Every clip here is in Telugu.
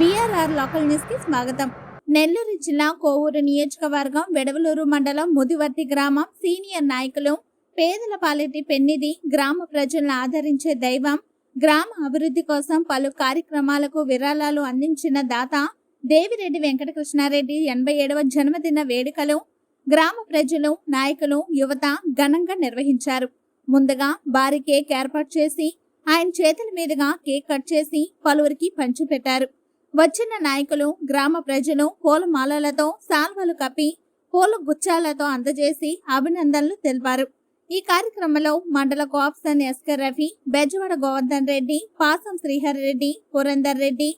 బీఆర్ఆర్ లోకల్ న్యూస్కి స్వాగతం. నెల్లూరు జిల్లా కోవూరు నియోజకవర్గం వెడవలూరు మండలం ముదివర్తి గ్రామం సీనియర్ నాయకులు పేదల పాలిటి పెన్నిది గ్రామ ప్రజలను ఆదరించే దైవం గ్రామ అభివృద్ధి కోసం పలు కార్యక్రమాలకు విరాళాలు అందించిన దాత దేవిరెడ్డి వెంకటకృష్ణారెడ్డి ఎనభై ఏడవ జన్మదిన వేడుకలు గ్రామ ప్రజలు నాయకులు యువత ఘనంగా నిర్వహించారు. ముందుగా భారీ కేక్ ఏర్పాటు చేసి ఆయన చేతుల మీదుగా కేక్ కట్ చేసి పలువురికి పంచిపెట్టారు. వచ్చిన నాయకులు గ్రామ ప్రజలు పూలమాలలతో సాల్వలు కప్పి పూల గుచ్చాలతో అందజేసి అభినందనలు తెలిపారు. ఈ కార్యక్రమంలో మండల కోఆప్షన్ ఎస్కర్ రఫీ బెజవాడ గోవర్ధన్ రెడ్డి పాసం శ్రీహరి రెడ్డి పురందర్ రెడ్డి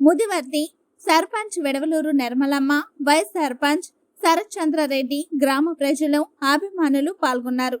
ముదివర్తి సర్పంచ్ వెడవలూరు నిర్మలమ్మ వైస్ సర్పంచ్ శరత్చంద్ర రెడ్డి గ్రామ ప్రజలు అభిమానులు పాల్గొన్నారు.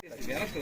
వెనక్కి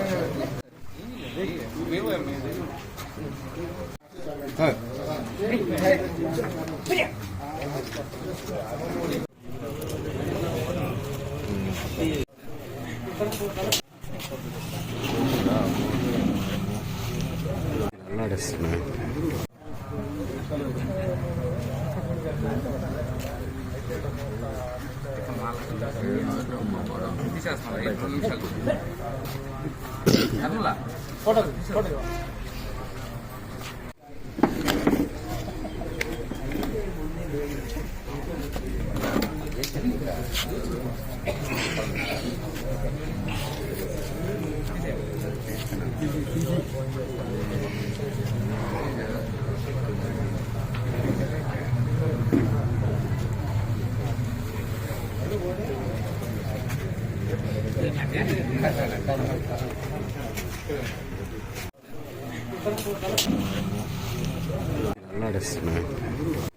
నడుస్తున్నా తీసేస్తాను ఐదు నిమిషాలు నిర్మలా நல்லா டெஸ்ட்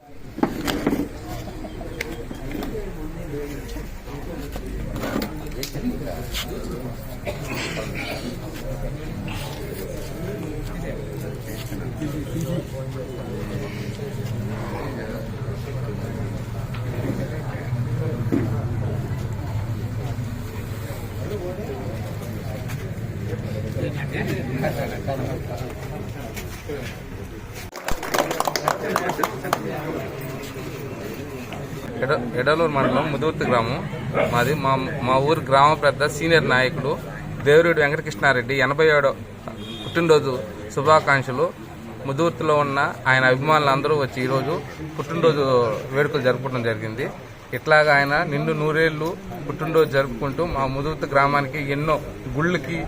ఎడలూరు మండలం ముదుర్తి గ్రామం. మాది మా మా ఊరు గ్రామ పెద్ద సీనియర్ నాయకుడు దేవిరెడ్డి వెంకటకృష్ణారెడ్డి. ఎనభై ఏడో పుట్టినరోజు శుభాకాంక్షలు. ముదూర్తిలో ఉన్న ఆయన అభిమానులు అందరూ వచ్చి ఈరోజు పుట్టినరోజు వేడుకలు జరుపుకోవడం జరిగింది. ఇట్లాగా ఆయన నిండు నూరేళ్ళు పుట్టినరోజు జరుపుకుంటూ మా ముదుర్తి గ్రామానికి ఎన్నో గుళ్ళకి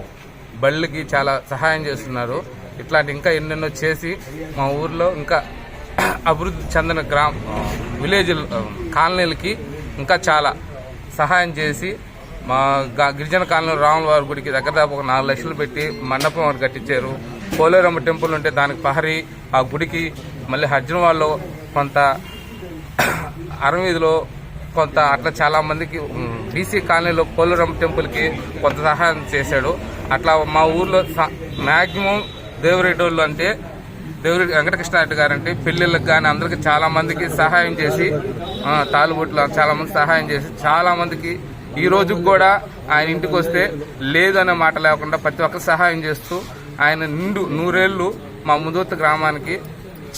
బళ్ళకి చాలా సహాయం చేస్తున్నారు. ఇట్లాంటి ఇంకా ఎన్నెన్నో చేసి మా ఊర్లో ఇంకా అభివృద్ధి చెందిన గ్రామ విలేజ్ కాలనీలకి ఇంకా చాలా సహాయం చేసి మా గిరిజన కాలనీ రాముల వారి గుడికి దగ్గర దాపు ఒక నాలుగు లక్షలు పెట్టి మండపం ఒకటి కట్టించారు. పోలేరమ్మ టెంపుల్ ఉంటే దానికి పహరి ఆ గుడికి మళ్ళీ హర్జన్ వాళ్ళు కొంత అరవీధిలో కొంత అట్లా చాలా మందికి బీసీ కాలనీలో పోలేరమ్మ టెంపుల్కి కొంత సహాయం చేశాడు. అట్లా మా ఊర్లో మ్యాక్సిమం దేవరెడ్డోళ్ళు అంటే దేవరెడ్డి వెంకటకృష్ణారెడ్డి గారు అంటే పెళ్ళిళ్ళకి కానీ అందరికి చాలా మందికి సహాయం చేసి ఆ, తాలుబొట్లు చాలా మంది సహాయం చేసి చాలా మందికి ఈ రోజుకి కూడా ఆయన ఇంటికి వస్తే లేదనే మాట లేకుండా ప్రతి ఒక్కరు సహాయం చేస్తూ ఆయన నిండు నూరేళ్ళు మా ముదోత్ గ్రామానికి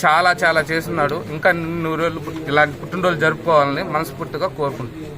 చాలా చాలా చేస్తున్నాడు. ఇంకా నూరేళ్ళు ఇలాంటి పుట్టినరోజులు జరుపుకోవాలని మనస్ఫూర్తిగా కోరుకుంటున్నాను